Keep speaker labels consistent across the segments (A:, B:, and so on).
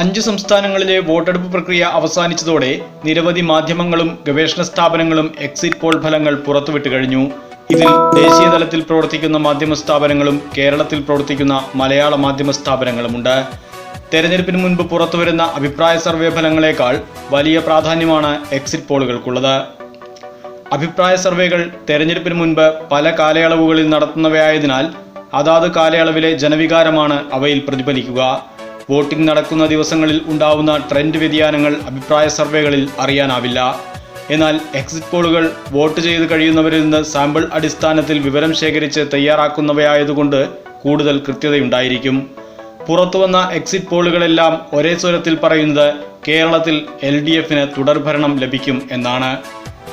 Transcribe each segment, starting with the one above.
A: അഞ്ചു സംസ്ഥാനങ്ങളിലെ വോട്ടെടുപ്പ് പ്രക്രിയ അവസാനിച്ചതോടെ നിരവധി മാധ്യമങ്ങളും ഗവേഷണ സ്ഥാപനങ്ങളും എക്സിറ്റ് പോൾ ഫലങ്ങൾ പുറത്തുവിട്ട് കഴിഞ്ഞു. ഇതിൽ ദേശീയ തലത്തിൽ പ്രവർത്തിക്കുന്ന മാധ്യമ സ്ഥാപനങ്ങളും കേരളത്തിൽ പ്രവർത്തിക്കുന്ന മലയാള മാധ്യമ സ്ഥാപനങ്ങളുമുണ്ട്. തെരഞ്ഞെടുപ്പിന് മുൻപ് പുറത്തുവരുന്ന അഭിപ്രായ സർവേ ഫലങ്ങളേക്കാൾ വലിയ പ്രാധാന്യമാണ് എക്സിറ്റ് പോളുകൾക്കുള്ളത്. അഭിപ്രായ സർവേകൾ തെരഞ്ഞെടുപ്പിന് മുൻപ് പല കാലയളവുകളിൽ നടത്തുന്നവയായതിനാൽ അതാത് കാലയളവിലെ ജനവികാരമാണ് അവയിൽ പ്രതിഫലിക്കുക. വോട്ടിംഗ് നടക്കുന്ന ദിവസങ്ങളിൽ ഉണ്ടാവുന്ന ട്രെൻഡ് വ്യതിയാനങ്ങൾ അഭിപ്രായ സർവേകളിൽ അറിയാനാവില്ല. എന്നാൽ എക്സിറ്റ് പോളുകൾ വോട്ട് ചെയ്ത് കഴിയുന്നവരിൽ നിന്ന് സാമ്പിൾ അടിസ്ഥാനത്തിൽ വിവരം ശേഖരിച്ച് തയ്യാറാക്കുന്നവയായതുകൊണ്ട് കൂടുതൽ കൃത്യതയുണ്ടായിരിക്കും. പുറത്തുവന്ന എക്സിറ്റ് പോളുകളെല്ലാം ഒരേ സ്വരത്തിൽ പറയുന്നത് കേരളത്തിൽ എൽ ഡി എഫിന് തുടർഭരണം ലഭിക്കും എന്നാണ്.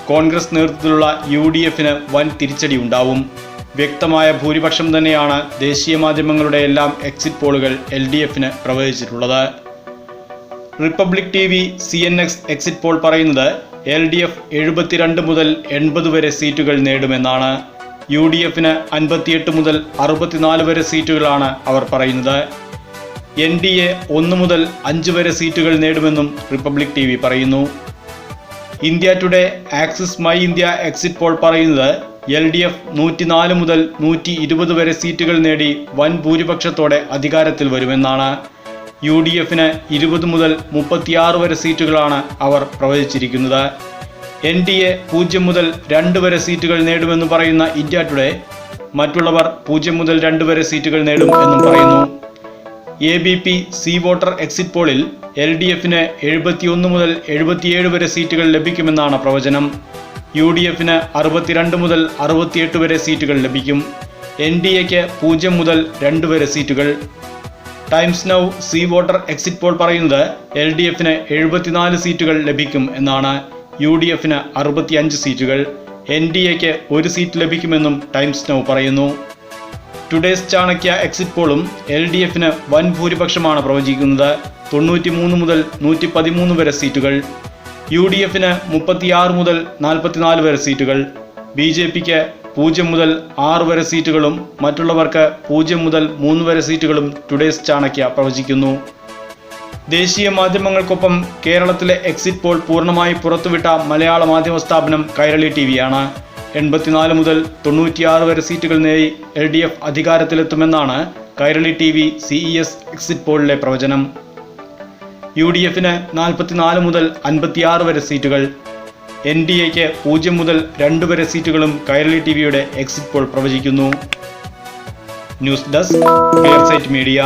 A: കോൺഗ്രസ് നേതൃത്വത്തിലുള്ള യു ഡി എഫിന് വൻ തിരിച്ചടി ഉണ്ടാവും. വ്യക്തമായ ഭൂരിപക്ഷം തന്നെയാണ് ദേശീയ മാധ്യമങ്ങളുടെ എല്ലാം എക്സിറ്റ് പോളുകൾ എൽ ഡി എഫിന് പ്രവചിച്ചിട്ടുള്ളത്. Republic T V C N X exit poll പറയുന്നത് എൽ ഡി എഫ് എഴുപത്തിരണ്ട് മുതൽ എൺപത് വരെ സീറ്റുകൾ നേടുമെന്നാണ്. യു ഡി എഫിന് അൻപത്തിയെട്ട് മുതൽ അറുപത്തിനാല് വരെ സീറ്റുകളാണ് അവർ പറയുന്നത്. എൻ ഡി എ ഒന്ന് മുതൽ അഞ്ച് വരെ സീറ്റുകൾ നേടുമെന്നും റിപ്പബ്ലിക് ടി വി പറയുന്നു. India Today Axis My India exit poll പറയുന്നത് എൽ ഡി എഫ് നൂറ്റിനാല് മുതൽ നൂറ്റി ഇരുപത് വരെ സീറ്റുകൾ നേടി വൻ ഭൂരിപക്ഷത്തോടെ അധികാരത്തിൽ വരുമെന്നാണ്. യു ഡി എഫിന് ഇരുപത് മുതൽ മുപ്പത്തിയാറ് വരെ സീറ്റുകളാണ് അവർ പ്രവചിച്ചിരിക്കുന്നത്. എൻ ഡി എ പൂജ്യം മുതൽ രണ്ട് വരെ സീറ്റുകൾ നേടുമെന്ന് പറയുന്ന ഇന്ത്യ ടുഡേ മറ്റുള്ളവർ പൂജ്യം മുതൽ രണ്ട് വരെ സീറ്റുകൾ നേടും എന്നും പറയുന്നു. A B P C voter exit പോളിൽ L D എഫിന് എഴുപത്തിയൊന്ന് മുതൽ എഴുപത്തിയേഴ് വരെ സീറ്റുകൾ ലഭിക്കുമെന്നാണ് പ്രവചനം. യു ഡി എഫിന് അറുപത്തിരണ്ട് മുതൽ അറുപത്തിയെട്ട് വരെ സീറ്റുകൾ ലഭിക്കും. എൻ ഡി എക്ക് പൂജ്യം മുതൽ രണ്ട് വരെ സീറ്റുകൾ. Times Now C voter exit poll പറയുന്നത് എൽ ഡി എഫിന് എഴുപത്തിനാല് സീറ്റുകൾ ലഭിക്കും എന്നാണ്. യു ഡി എഫിന് അറുപത്തിയഞ്ച് സീറ്റുകൾ. എൻ ഡി എക്ക് ഒരു സീറ്റ് ലഭിക്കുമെന്നും ടൈംസ് നൗ പറയുന്നു. ടുഡേസ് ചാണക്യ എക്സിറ്റ് പോളും എൽ ഡി എഫിന് വൻ ഭൂരിപക്ഷമാണ് പ്രവചിക്കുന്നത്. തൊണ്ണൂറ്റി മൂന്ന് മുതൽ നൂറ്റി പതിമൂന്ന് വരെ സീറ്റുകൾ. യു ഡി എഫിന് മുപ്പത്തിയാറ് മുതൽ നാൽപ്പത്തിനാല് വരെ സീറ്റുകൾ. ബി ജെ പിക്ക് പൂജ്യം മുതൽ ആറ് വരെ സീറ്റുകളും മറ്റുള്ളവർക്ക് പൂജ്യം മുതൽ മൂന്ന് വരെ സീറ്റുകളും ടുഡേസ് ചാണക്യ പ്രവചിക്കുന്നു. ദേശീയ മാധ്യമങ്ങൾക്കൊപ്പം കേരളത്തിലെ എക്സിറ്റ് പോൾ പൂർണമായി പുറത്തുവിട്ട മലയാള മാധ്യമ സ്ഥാപനം കൈരളി ടി വിയാണ് എൺപത്തിനാല് മുതൽ തൊണ്ണൂറ്റിയാറ് വരെ സീറ്റുകൾ നേടി L D F അധികാരത്തിലെത്തുമെന്നാണ് Kairali TV C E S S എക്സിറ്റ് പോളിലെ പ്രവചനം. യു ഡി എഫിന് നാൽപ്പത്തിനാല് മുതൽ അൻപത്തിയാറ് വരെ സീറ്റുകൾ. എൻ ഡി എക്ക് പൂജ്യം മുതൽ രണ്ട് വരെ സീറ്റുകളും കൈരളി ടി വിയുടെ എക്സിറ്റ് പോൾ പ്രവചിക്കുന്നു. News desk website media.